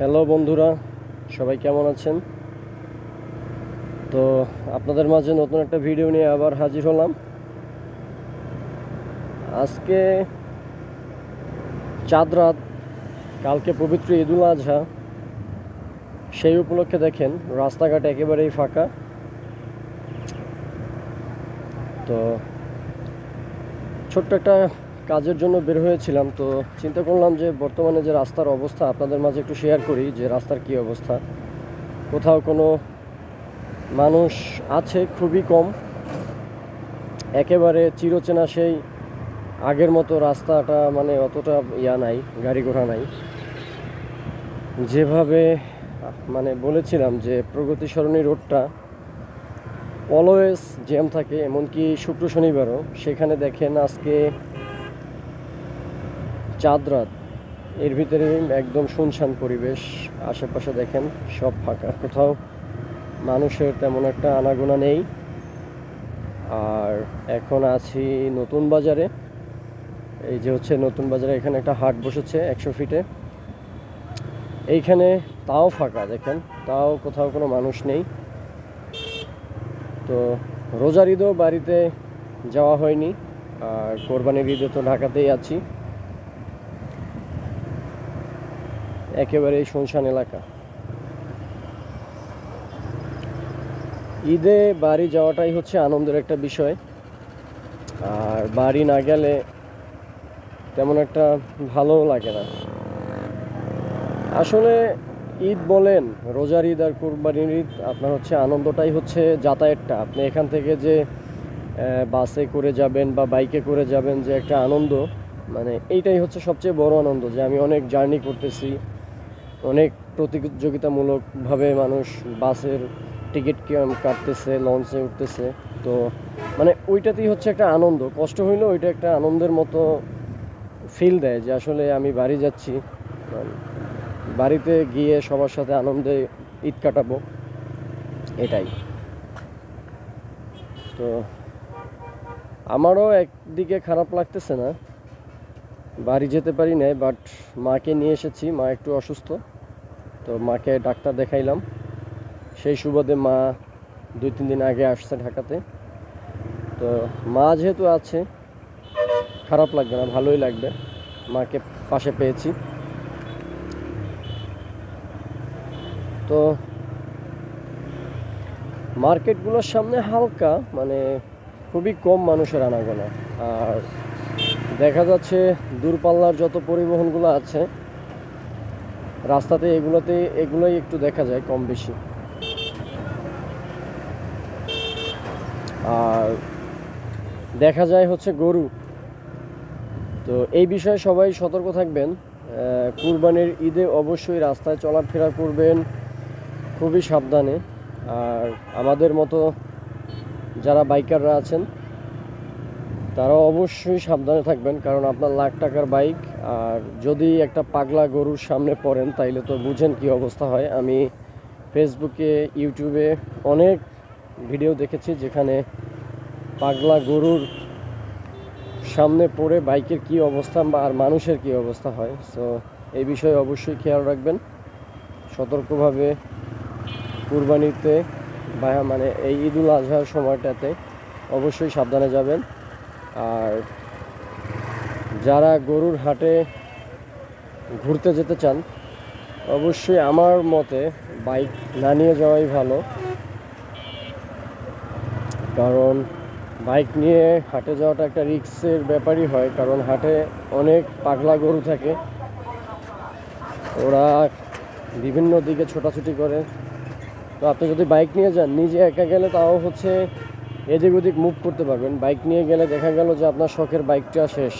Hello বন্ধুরা, সবাই কেমন আছেন? তো আপনাদের মাঝে নতুন একটা ভিডিও নিয়ে আবার হাজির হলাম। আজকে চাঁদ রাত, কালকে পবিত্র ঈদুল আজহা, সেই উপলক্ষে দেখেন রাস্তাঘাট একেবারেই ফাঁকা। তো ছোট্ট একটা কাজের জন্য বের হয়েছিলাম, তো চিন্তা করলাম যে বর্তমানে যে রাস্তার অবস্থা, আপনাদের মাঝে একটু শেয়ার করি যে রাস্তার কী অবস্থা। কোথাও কোনো মানুষ আছে খুবই কম। একেবারে চিরচেনা সেই আগের মতো রাস্তাটা মানে অতটা ইয়া নাই, গাড়ি ঘোড়া নাই। যেভাবে মানে বলেছিলাম যে প্রগতি সরণী রোডটা অলওয়েজ জ্যাম থাকে, এমনকি শুক্র শনিবারও। সেখানে দেখেন আজকে চাঁদ রাত। এর ভিতরে একদম শুনশান পরিবেশ, আশেপাশে দেখেন সব ফাঁকা। কোথাও মানুষের তেমন একটা আনাগোনা নেই। আর এখন আছি নতুন বাজারে। এই যে হচ্ছে নতুন বাজারে, এখানে একটা হাট বসেছে একশো ফিটে। এইখানে তাও ফাঁকা, দেখেন। তাও কোথাও কোনো মানুষ নেই। তো রোজার ঈদও বাড়িতে যাওয়া হয়নি। আর কোরবানির ঈদে তো ঢাকাতেই আছি। একেবারেই শুনশান এলাকা। ঈদে বাড়ি যাওয়াটাই হচ্ছে আনন্দের একটা বিষয়। আর বাড়ি না গেলে তেমন একটা ভালো লাগে না। আসলে ঈদ বলেন, রোজার ঈদ আর কোরবানির ঈদ, আপনার হচ্ছে আনন্দটাই হচ্ছে যাতায়াতটা। আপনি এখান থেকে যে বাসে করে যাবেন বা বাইকে করে যাবেন যে একটা আনন্দ মানে এইটাই হচ্ছে সবচেয়ে বড় আনন্দ যে আমি অনেক জার্নি করতেছি। অনেক প্রতিযোগিতামূলকভাবে মানুষ বাসের টিকিট কাটতেছে, লঞ্চে উঠতেছে। তো মানে ওইটাতেই হচ্ছে একটা আনন্দ। কষ্ট হইলেও ওইটা একটা আনন্দের মতো ফিল দেয় যে আসলে আমি বাড়ি যাচ্ছি। বাড়িতে গিয়ে সবার সাথে আনন্দে ঈদ কাটাবো। এটাই। তো আমারও একদিকে খারাপ লাগতেছে না। বাড়ি যেতে পারি নাই বাট মাকে নিয়ে এসেছি, মা একটু অসুস্থ। তো মাকে ডাক্তার দেখাইলাম। সেই সুবাদে মা দুই, তিন দিন আগে আসছে ঢাকাতে। তো মা যেহেতু আছে, খারাপ লাগবে না, ভালোই লাগবে। মাকে পাশে পেয়েছি। তো মার্কেটগুলোর সামনে হালকা মানে খুবই কম মানুষের আনাগোনা। আর দেখা যাচ্ছে দূরপাল্লার যত পরিবহনগুলো আছে রাস্তাতে এগুলোতে, এগুলোই একটু দেখা যায় কম বেশি। আর দেখা যায় হচ্ছে গরু। তো এই বিষয়ে সবাই সতর্ক থাকবেন। কুরবানির ঈদে অবশ্যই রাস্তায় চলাফেরা করবেন। খুবই সাবধানে। আর আমাদের মতো যারা বাইকাররা আছেন তারা অবশ্যই সাবধানে থাকবেন, কারণ আপনার লাখ টাকার বাইক আর যদি একটা পাগলা গরুর সামনে পড়েন, তাইলে তো বুঝেন কি অবস্থা হয়। আমি ফেসবুকে, ইউটিউবে অনেক ভিডিও দেখেছি যেখানে পাগলা গরুর সামনে পড়ে বাইকের কি অবস্থা আর মানুষের কি অবস্থা হয়। সো এই বিষয়ে অবশ্যই খেয়াল রাখবেন। সতর্কভাবে কুরবানিতে বা মানে এই ঈদুল আজহার সময়টাতে অবশ্যই সাবধানে যাবেন। আর যারা গরুর হাটে ঘুরতে যেতে চান, অবশ্যই আমার মতে বাইক না নিয়ে যাওয়াই ভালো। কারণ বাইক নিয়ে হাটে যাওয়াটা একটা রিক্সের ব্যাপারই হয়, কারণ হাটে অনেক পাগলা গরু থাকে। ওরা বিভিন্ন দিকে ছোটাছুটি করে। তো আপনি যদি বাইক নিয়ে যান, নিজে একা গেলে তাও হচ্ছে এদিক ওদিক মুভ করতে পারবেন। বাইক নিয়ে গেলে দেখা গেল যে আপনার শখের বাইকটা শেষ।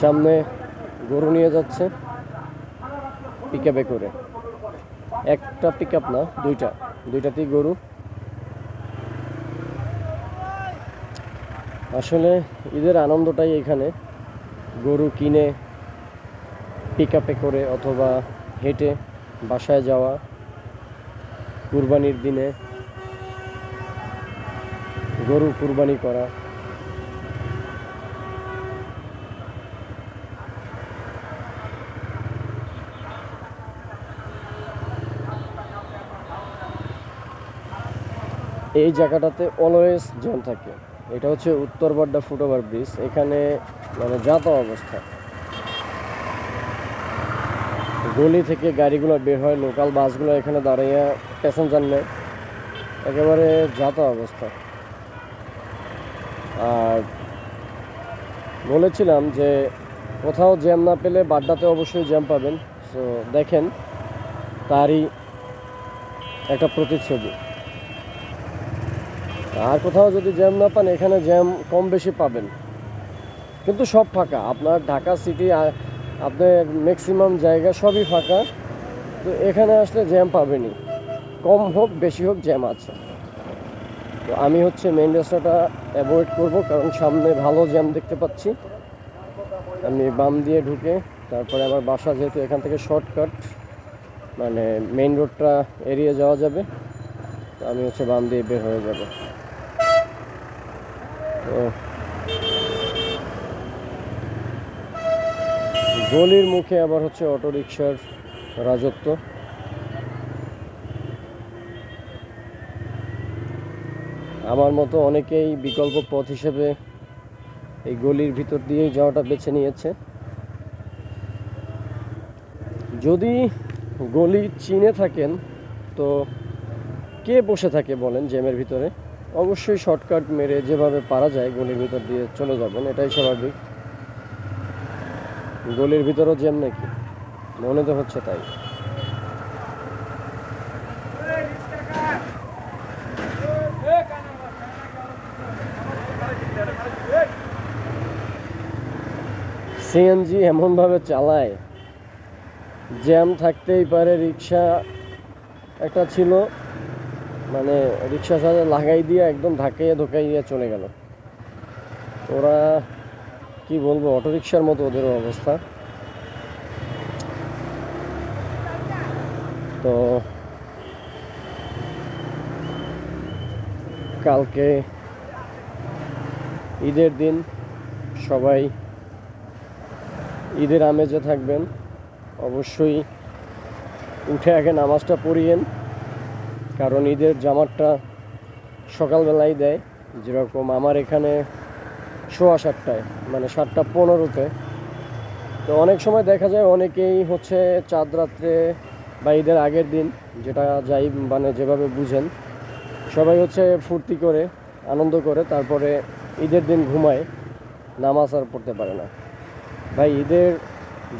সামনে গরু নিয়ে যাচ্ছে পিক করে। একটা পিক আপ না, দুইটা। দুইটাতেই গরু। আসলে ঈদের আনন্দটাই এখানে। গরু কিনে পিক করে অথবা হেঁটে বাসায় যাওয়া, কুরবানির দিনে গরু কুরবানি করা। এই জায়গাটাতে অলওয়েজ জ্যাম থাকে। এটা হচ্ছে উত্তর বাড্ডা ফুটওভার ব্রিজ, এখানে মানে যাত অবস্থা। গলি থেকে গাড়িগুলো বের হয় লোকাল বাসগুলো এখানে দাঁড়িয়ে প্যাসেঞ্জার নেয়। একেবারে যাত অবস্থা। আর বলেছিলাম যে কোথাও জ্যাম না পেলে বাড্ডাতে অবশ্যই জ্যাম পাবেন। সো দেখেন, তারই একটা প্রতিচ্ছবি। আর কোথাও যদি জ্যাম না পান, এখানে জ্যাম কম বেশি পাবেন। কিন্তু সব ফাঁকা। আপনার ঢাকা সিটি আপনার ম্যাক্সিমাম জায়গা সবই ফাঁকা। তো এখানে আসলে জ্যাম পাবেনই। কম হোক, বেশি হোক, জ্যাম আছে। তো আমি হচ্ছে মেইন রাস্তাটা অ্যাভয়েড করব, কারণ সামনে ভালো জ্যাম দেখতে পাচ্ছি। আমি বাম দিয়ে ঢুকে, তারপরে আমার বাসা যেহেতু এখান থেকে শর্টকাট মানে মেইন রোডটা এড়িয়ে যাওয়া যাবে। আমি হচ্ছে বাম দিয়ে বের হয়ে যাব। গলির মুখে আবার হচ্ছে অটো রিক্সার রাজত্ব। আমার মতো অনেকেই বিকল্প পথ হিসেবে এই গলির ভিতর দিয়েই যাওয়াটা বেছে নিয়েছে। যদি গলি চিনে থাকেন, তো কে বসে থাকে বলেন জ্যামের ভিতরে? অবশ্যই শর্টকাট মেরে যেভাবে পারা যায় গলির ভিতর দিয়ে চলে যাবেন, এটাই স্বাভাবিক। গলির ভিতরেও জ্যাম নাকি? মনে তো হচ্ছে তাই। সিএনজি এমনভাবে চালায় জ্যাম থাকতেই পারে রিক্সা, একটা ছিল মানে রিক্সা সাথে লাগাই দিয়ে একদম ধাকাইয়া ধোকাইয়া চলে গেল। ওরা কি বলব অটো রিক্সার মতো ওদের অবস্থা। তো কালকে ঈদের দিন সবাই ঈদের আমেজে থাকবেন। অবশ্যই উঠে আগে নামাজটা পড়িয়েন। কারণ ঈদের জামাতটা সকালবেলাই দেয়। যেরকম আমার এখানে সোয়া সাতটায় মানে সাতটা পনেরোতে। তো অনেক সময় দেখা যায় অনেকেই হচ্ছে চাঁদ রাত্রে বা ঈদের আগের দিন, যেটা যাই মানে যেভাবে বুঝেন, সবাই হচ্ছে ফুর্তি করে, আনন্দ করে, তারপরে ঈদের দিন ঘুমায়, নামাজ আর পড়তে পারে না। ভাই, ঈদের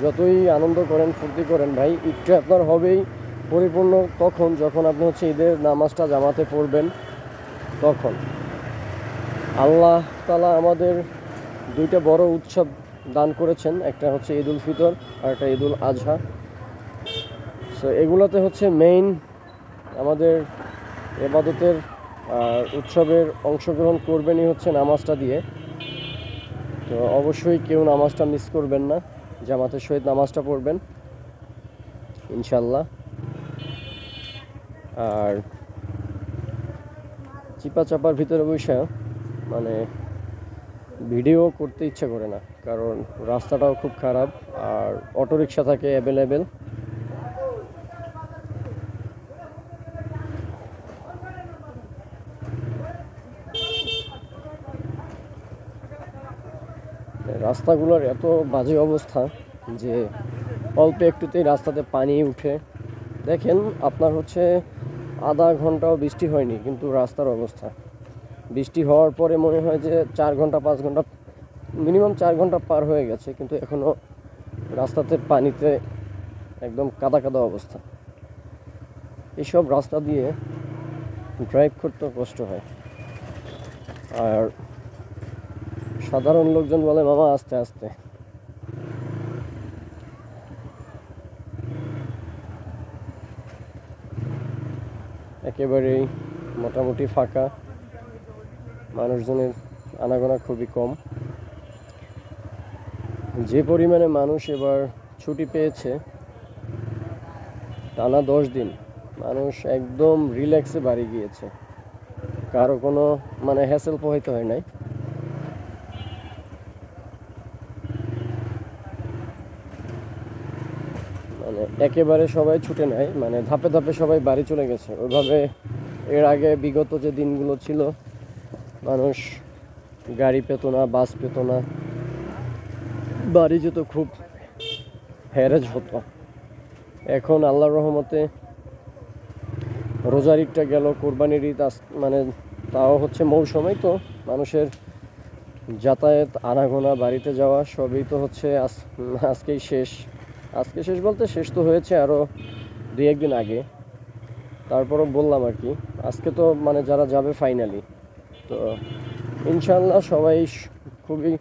যতই আনন্দ করেন, ফুর্তি করেন, ভাই ঈদটা আপনার হবেই পরিপূর্ণ তখন যখন আপনি হচ্ছে ঈদের নামাজটা জামাতে পড়বেন, তখন। আল্লাহ তালা আমাদের দুইটা বড় উৎসব দান করেছেন। একটা হচ্ছে ঈদ উল ফিতর আর একটা ঈদ উল আজহা। সো এগুলোতে হচ্ছে মেইন আমাদের এবাদতের উৎসবের অংশগ্রহণ করবেনই হচ্ছে নামাজটা দিয়ে। তো অবশ্যই কেউ নামাজটা মিস করবেন না। জামাতের সহিত নামাজটা পড়বেন ইনশাল্লাহ আর চিপা চাপার ভিতরে বসে মানে ভিডিও করতে ইচ্ছা করে না, কারণ রাস্তাটাও খুব খারাপ আর অটো রিক্সা থাকে অ্যাভেলেবেল রাস্তাগুলোর এত বাজে অবস্থা যে অল্প একটুতেই রাস্তাতে পানি উঠে। দেখেন, আপনার হচ্ছে আধা ঘন্টাও বৃষ্টি হয়নি, কিন্তু রাস্তার অবস্থা। বৃষ্টি হওয়ার পরে মনে হয় যে চার ঘণ্টা, পাঁচ ঘণ্টা, মিনিমাম চার ঘণ্টা পার হয়ে গেছে, কিন্তু এখনও রাস্তাতে পানিতে একদম কাদা কাদা অবস্থা। এইসব রাস্তা দিয়ে ড্রাইভ করতে কষ্ট হয়। আর সাধারণ লোকজন বলে, মামা, আস্তে আস্তে। একেবারেই মোটামুটি ফাঁকা। মানুষজনের আনাগোনা খুবই কম। যে পরিমাণে মানুষ এবার ছুটি পেয়েছে, টানা দশ দিন মানুষ একদম রিল্যাক্সে বাড়ি গিয়েছে। কারও কোনো মানে হ্যাসেল পোহাইতে হয় নাই। মানে একেবারে সবাই ছুটে নেয় মানে ধাপে ধাপে সবাই বাড়ি চলে গেছে। ওইভাবে এর আগে বিগত যে দিনগুলো ছিল, মানুষ গাড়ি পেত না, বাস পেত না, বাড়ি যেত খুব হ্যারেজ হতো। এখন আল্লাহর রহমতে রোজার ঈদটা গেল, কোরবানির ঈদ মানে তাও হচ্ছে মৌসুমেই তো, মানুষের যাতায়াত, আনাগোনা, বাড়িতে যাওয়া সবই তো হচ্ছে আজ, আজকেই শেষ। আজকে শেষ বলতে শেষ তো হয়েছে আরও দুই, একদিন আগে। তারপরও বললাম আর কি, আজকে তো মানে যারা যাবে ফাইনালি তো ইনশাল্লাহ সবাই খুবই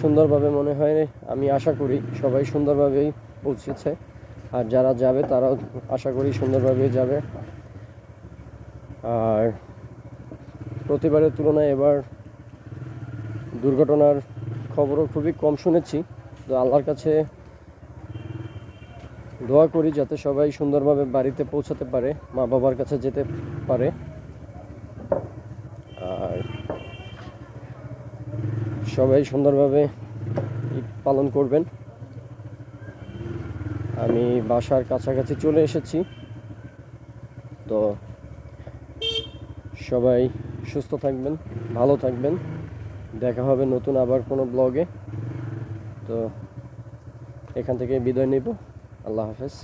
সুন্দরভাবে মনে হয়, আমি আশা করি সবাই সুন্দরভাবেই পৌঁছেছে। আর যারা যাবে তারাও আশা করি সুন্দরভাবেই যাবে। আর প্রতিবারের তুলনায় এবার দুর্ঘটনার খবরও খুবই কম শুনেছি, তো আল্লাহর কাছে দোয়া করি যাতে সবাই সুন্দরভাবে বাড়িতে পৌঁছাতে পারে, মা বাবার কাছে যেতে পারে। আর সবাই সুন্দরভাবে পালন করবেন। আমি বাসার কাছাকাছি চলে এসেছি। তো সবাই সুস্থ থাকবেন, ভালো থাকবেন। দেখা হবে নতুন আবার কোনো ব্লগে। তো এখান থেকে বিদায় নেব। আল্লাহ হাফেজ।